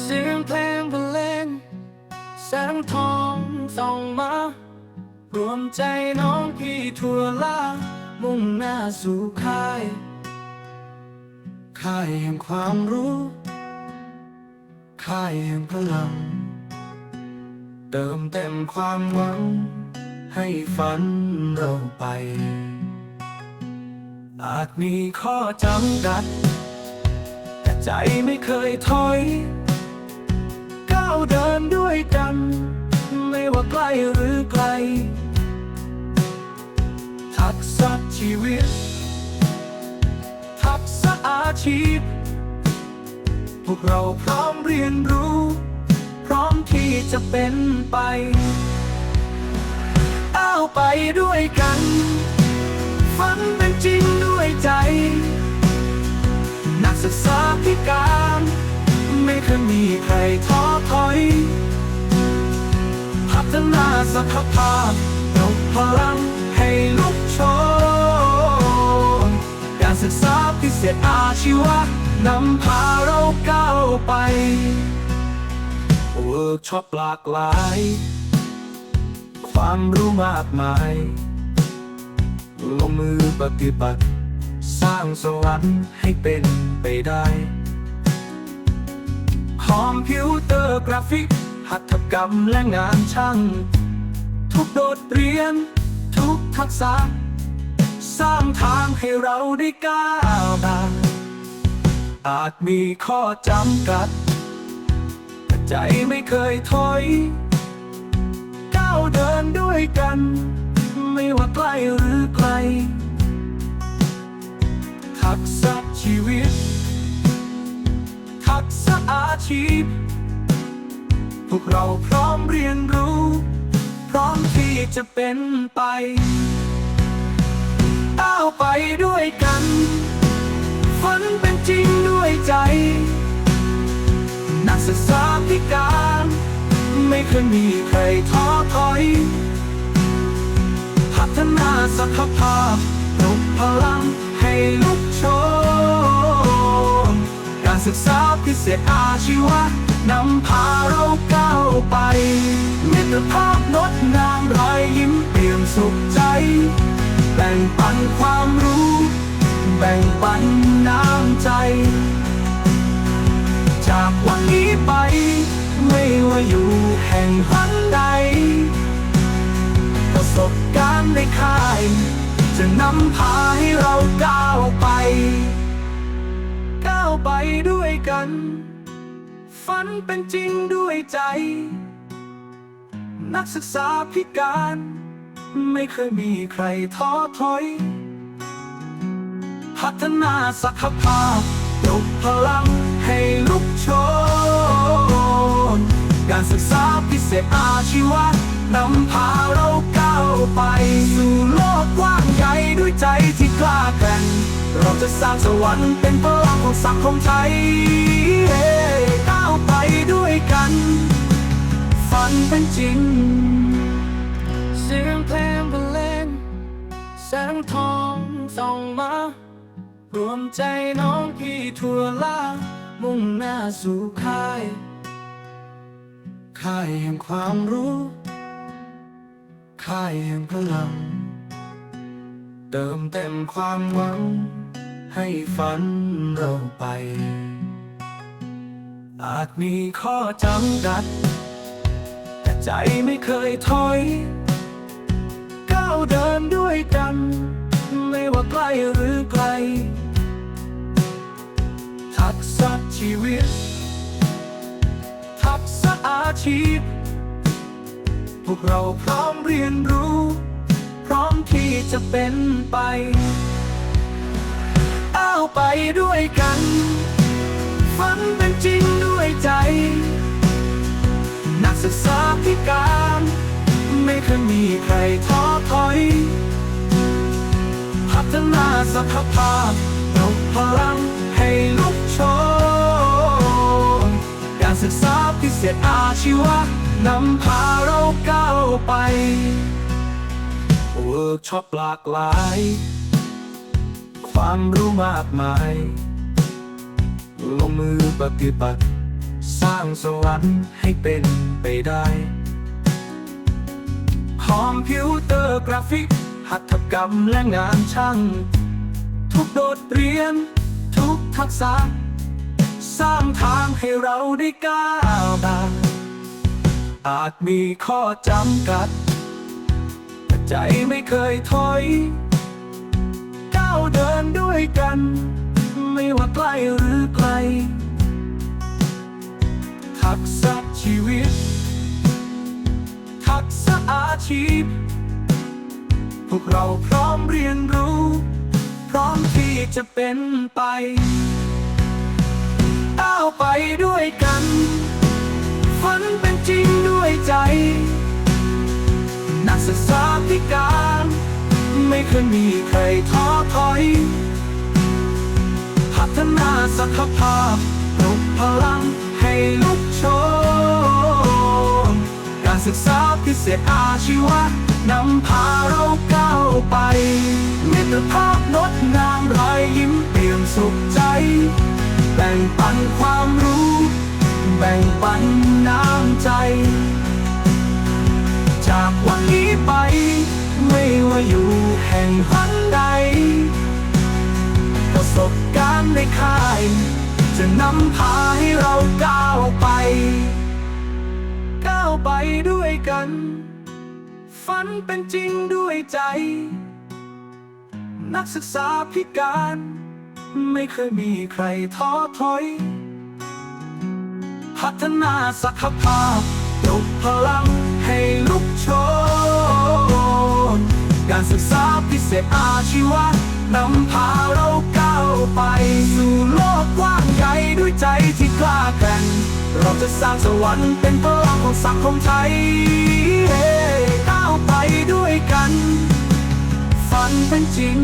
เสียงเพลงบรรเลงแสงทองส่องมารวมใจน้องพี่ทั่วล่ามุ่งหน้าสู่ค่ายค่ายแห่งความรู้ค่ายแห่งพลัง เติมเต็มความหวัง ให้ฝันเราไป อาจมีข้อจำกัด แต่ใจไม่เคยถอย ก้าเดินด้วยกัน ไม่ว่าใกล้หรือไกล ทักษะชีวิต ทักษะอาชีพ พวกเราพร้อมเรียนรู้ พร้อมที่จะเป็นไปก้าวไปด้วยกัน ฝันเป็นจริงด้วยใจ นักศึกษาพิการ ไม่เคยมีใครท้อถอย พัฒนาศักยภาพยกพลังให้ลุกโชนการศึกษาพิเศษอาชีวะนำพาเราก้าวไปเวิร์กช็อปหลากหลาย ความรู้มากมาย ลงมือปฏิบัติ สร้างสวรรค์ให้เป็นไปได้ คอมพิวเตอร์กราฟิก หัตถกรรมและงานช่าง ทุกโดดเรียน ทุกทักษะ สร้างทางให้เราได้ก้าวหน้าอาจมีข้อจำกัด แต่ใจไม่เคยถอยก้าวเดินด้วยกัน ไม่ว่าใกล้หรือไกลทักษะชีวิต ทักอาชีพ พวกเราพร้อมเรียนรู้ พร้อมที่จะเป็นไปก้าวไปด้วยกันฝันเป็นจริงด้วยใจ นักศึกษาพิการ ไม่เคยมีใครท้อถอยพัฒนาศักยภาพปลุกพลังให้ลุกโชน ศึกษาพิเศษอาชีวะนำพาเราก้าวไป มิตรภาพงดงามรอยยิ้มเปี่ยมสุขใจ แบ่งปันความรู้ แบ่งปันน้ำใจ จากวันนี้ไป ไม่ว่าอยู่แห่งหันใด ประสบการณ์ในค่าย จะนำพาให้เราก้าวไป ไปด้วยกัน ฝันเป็นจริงด้วยใจ นักศึกษาพิการ ไม่เคยมีใครท้อถอย พัฒนาศักยภาพยกพลังให้ลุกโชน การศึกษาพิเศษอาชีวะนำพาเราก้าวไป สู่โลกกว้างใหญ่ด้วยใจที่กล้าแกร่ง จะสร้างสวรรค์เป็นพลังของสังคมไทยเฮ้ก้าวไปด้วยกัน ฝันเป็นจริง เสียงเพลงบรรเลงแสงทองส่องมารวมใจน้องพี่ทั่วล่ามุ่งหน้าสู่ค่ายค่ายแห่งความรู้ค่ายแห่งพลัง เติมเต็มความหวัง ให้ฝันเราไป อาจมีข้อจำกัด แต่ใจไม่เคยถอย ก้าวเดินด้วยกัน ไม่ว่าใกล้หรือไกล ทักษะชีวิต ทักษะอาชีพ พวกเราพร้อมเรียนรู้ พร้อมที่จะเป็นไป ไปด้วยกัน ฝันเป็นจริงด้วยใจ นักศึกษาพิการ ไม่เคยมีใครท้อถอย พัฒนาศักยภาพยกพลังให้ลุกโชนการศึกษาพิเศษอาชีวะนำพาเราก้าวไปเวิร์กช็อปหลากหลาย ความรู้มากมาย ลงมือปฏิบัติ สร้างสวรรค์ให้เป็นไปได้คอมพิวเตอร์กราฟิก หัตถกรรมและงานช่าง ทุกโดดเรียน ทุกทักษะ สร้างทางให้เราได้ก้าวตามอาจมีข้อจำกัด แต่ใจไม่เคยถอยาวเดินด้วยกัน ไม่ว่าใกล้หรือไกลทักษะชีวิต ทักษะอาชีพ พวกเราพร้อมเรียนรู้ พร้อมที่จะเป็นไปก้าวไปด้วยกันฝันเป็นจริงด้วยใจ นักศึกษาพิการ ไม่เคยมีใครท้อถอยพัฒนาศักยภาพปลุกพลังให้ลุกโชนการศึกษาพิเศษอาชีวะนำพาเราก้าวไปมิตรภาพงดงามรอยยิ้มเปี่ยมสุขใจ แบ่งปันความรู้ แบ่งปันน้ำใจ จากวันนี้ไป ไม่ว่าอยู่แห่งหันใด ประสบการณ์ในค่าย จะนำพาให้เราก้าวไป ก้าวไปด้วยกัน ฝันเป็นจริงด้วยใจ นักศึกษาพิการ ไม่เคยมีใครท้อถอย พัฒนาศักยภาพปลุกพลังให้ลุกโชน การศึกษาพิเศษอาชีวะนำพาเราก้าวไป สู่โลกกว้างใหญ่ด้วยใจที่กล้าแกร่งเราจะสร้างสวรรค์เป็นพลังของสังคมไทยเฮ้ก้าวไปด้วยกัน ฝันเป็นจริง